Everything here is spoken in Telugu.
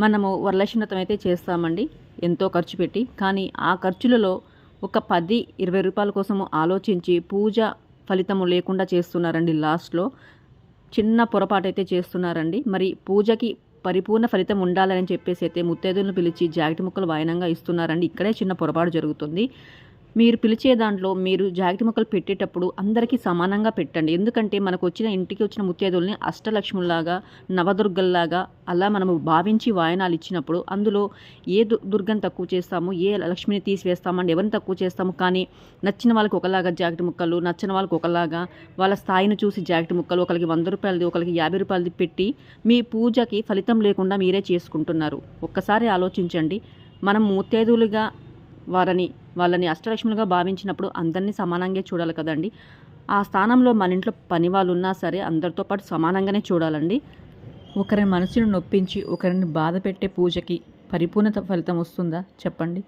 మనము వరలక్ష్మీవ్రతం అయితే చేస్తామండి ఎంతో ఖర్చు పెట్టి. కానీ ఆ ఖర్చులలో ఒక పది ఇరవై రూపాయల కోసము ఆలోచించి పూజ ఫలితము లేకుండా చేస్తున్నారండి లాస్ట్లో. చిన్న పొరపాటు అయితే చేస్తున్నారండి. మరి పూజకి పరిపూర్ణ ఫలితం ఉండాలని చెప్పేసి అయితే ముత్తైదులను పిలిచి జాకెట్ ముక్కలు వాయనంగా ఇస్తున్నారండి. ఇక్కడే చిన్న పొరపాటు జరుగుతుంది. మీరు పిలిచే దాంట్లో మీరు జాకెట్ ముక్కలు పెట్టేటప్పుడు అందరికీ సమానంగా పెట్టండి. ఎందుకంటే మనకు వచ్చిన ఇంటికి వచ్చిన ముత్యాదుల్ని అష్టలక్ష్ముల్లాగా నవదుర్గల్లాగా అలా మనము భావించి వాయనాలు ఇచ్చినప్పుడు అందులో ఏ దు తక్కువ చేస్తాము ఏ లక్ష్మిని తీసివేస్తామని ఎవరిని తక్కువ చేస్తాము? కానీ నచ్చిన వాళ్ళకి ఒకలాగా జాకెట్ ముక్కలు నచ్చిన వాళ్ళకి ఒకలాగా వాళ్ళ స్థాయిని చూసి జాకెట్ ముక్కలు ఒకరికి వంద రూపాయలది ఒకరికి యాభై రూపాయలది పెట్టి మీ పూజకి ఫలితం లేకుండా మీరే చేసుకుంటున్నారు. ఒక్కసారి ఆలోచించండి. మనం ముత్తేదులుగా వారిని వాళ్ళని అష్టలక్ష్ములుగా భావించినప్పుడు అందరినీ సమానంగా చూడాలి కదండి. ఆ స్థానంలో మన ఇంట్లో పని వాళ్ళు ఉన్నా సరే అందరితో పాటు సమానంగానే చూడాలండి. ఒకరి మనసును నొప్పించి ఒకరిని బాధ పెట్టే పూజకి పరిపూర్ణత ఫలితం వస్తుందా? చెప్పండి.